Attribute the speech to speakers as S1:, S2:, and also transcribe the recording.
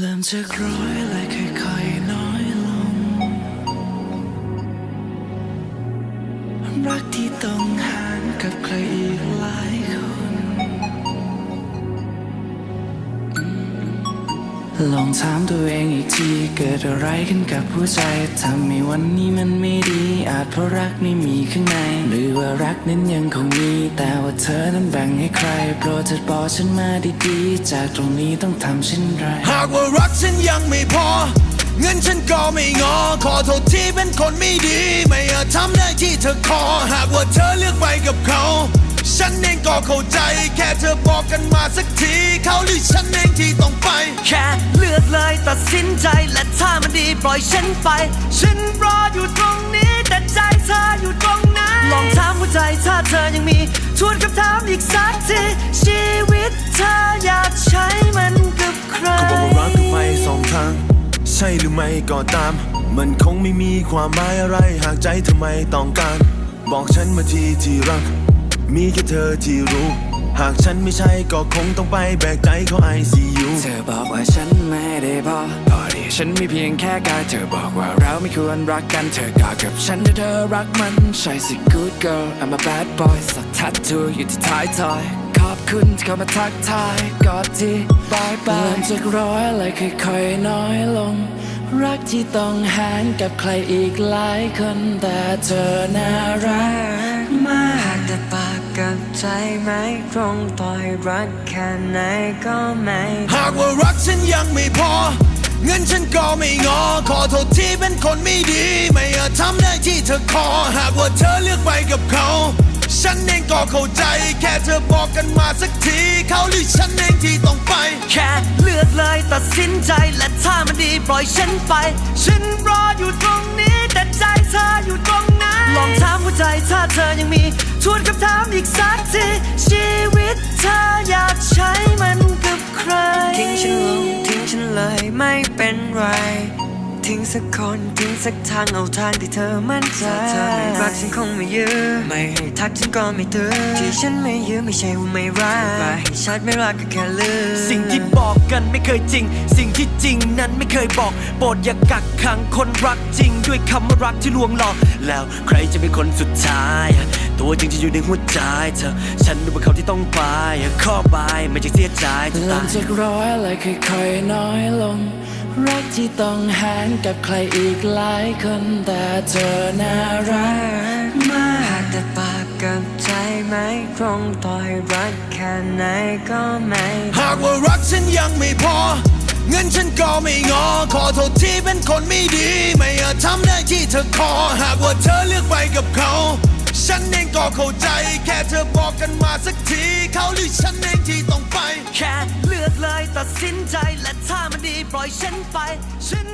S1: เริ่มจะกร้อยและค่อยๆน้อยลง รักที่ต้องห่างกับใครอีกหลายคน ลองถามตัวเองอีกทีเกิดอะไรขึ้นกับหัวใจทำให้วันนี้มันไม่ดี อาจเพราะรักไม่มีข้างใน หรือว่ารักนั้นยังคงมี แต่ว่าเธอนั้นแบ่งให้ใคร โปรดเถิดบอกฉันมาดีๆ จากตรงนี้ต้องทำเช่นไร
S2: หากว่ารักฉันยังไม่พอ เงินฉันก็ไม่งอ ขอโทษที่เป็นคนไม่ดี ไม่อาจทำได้ที่เธอขอ หากว่าเธอเลือกไปกับเขา ฉันเองก็เข้าใจ แค่เธอบอกกันมาสักที เขาหรือฉันเองที่ต
S3: ตัดสินใจและถ้ามันดีปล่อยฉันไป ฉันรออยู่ตรงนี้แต่ใจเธออยู่ตรงนั้นลองถามหัวใจถ้าเธอยังมีชวนคำถามอีกสักทีชีวิตเธออยากใช้มันกับใคร
S2: เขาบอกว่ารักก็ไปสองทางใช่หรือไม่ก็ตาม มันคงไม่มีความหมายอะไรหากใจเธอไมต้องการ บอกฉันมาทีที่รัก มีแค่เธอที่รู้ หากฉันไม่ใช่ก็คงต้องไปแบกใจเขาไอซียู
S1: เธอบอกว่าฉันไม่ได้พอพอดีฉันมีเพียงแค่กายเธอบอกว่าเราไม่ควรรักกันเธอกอดกับฉันถ้าเธอรักมันใช่สิ good girl I'm a bad boy สักทัดทูอยู่ที่ท้ายทอยขอบคุณที่เข้ามาทักทายกอดที่บายบายเริ่มจากร้อยเลยค่อยๆน้อยลง รักที่ต้องหารกับใครอีกหลายคนแต่เธอน่ารักมาก
S3: ใจไม่ตรงต่อยรักแค่ไหนก็ไม่
S2: หากว่ารักฉันยังไม่พอ เงินฉันก็ไม่งอ ขอโทษที่เป็นคนไม่ดี ไม่อาจทำได้ที่เธอขอ หากว่าเธอเลือกไปกับเขา ฉันเองก็เข้าใจ แค่เธอบอกกันมาสักที เขาหรือฉันเองที่ต้องไป
S3: แค่เลือกเลยตัดสินใจและถ้ามันดีปล่อยฉันไป ฉันรออยู่ตรงนี้ แต่ใจเธออยู่ตรงนั้นลองถามหัวใจถ้าเธอยังมี ชวนคำถามอีกสักทีชีวิตเธออยากใช้มันกับใคร ทิ้งฉันลงทิ้งฉันเลยไม่เป็นไร ทิ้งสักคนทิ้งสักทางเอาทางที่เธอมั่นใจถ้าเธอไม่รักฉันคงไม่ยื้อไม่ให้ทักฉันก็ไม่ตื้อที่ฉันไม่ยื้อไม่ใช่ว่าไม่รักแต่ให้ชัดไม่รักก็แค่ลืมสิ่งที่บอกกันไม่เคยจริง สิ่งที่จริงนั้นไม่เคยบอกโปรดอย่ากักขังคนรักจริง ด้วยคำว่ารักที่ลวงหลอก แล้วใครจะเป็นคนสุดท้าย ตัวจริงจะอยู่ในหัวใจเธอ ฉันรู้ว่าเขาที่ต้องไปข้อบายไม่จะเสียใจจะ
S1: เริ่
S3: ตามย
S1: จากร้อยเลยค่อยๆน้อยลง รักที่ต้องหารกับใครอีกหลายคน แต่เธอน่ารักมาก
S3: แต่ปากกับใจไม่ตรงต่อยรักแค่ไหนก็ไม่
S2: หากว่ารักฉันยังไม่พอเงินฉันก็ไม่งอ ขอโทษที่เป็นคนไม่ดี ไม่อาจทำได้ที่เธอขอ หากว่าเธอเลือกไปกับเขา ก็เข้าใจ แค่เธอบอกกันมาสักที เขาหรือฉันเองที่ต้องไป
S3: แค่เลือกเลยตัดสินใจและถ้ามันดีปล่อยฉันไป ฉัน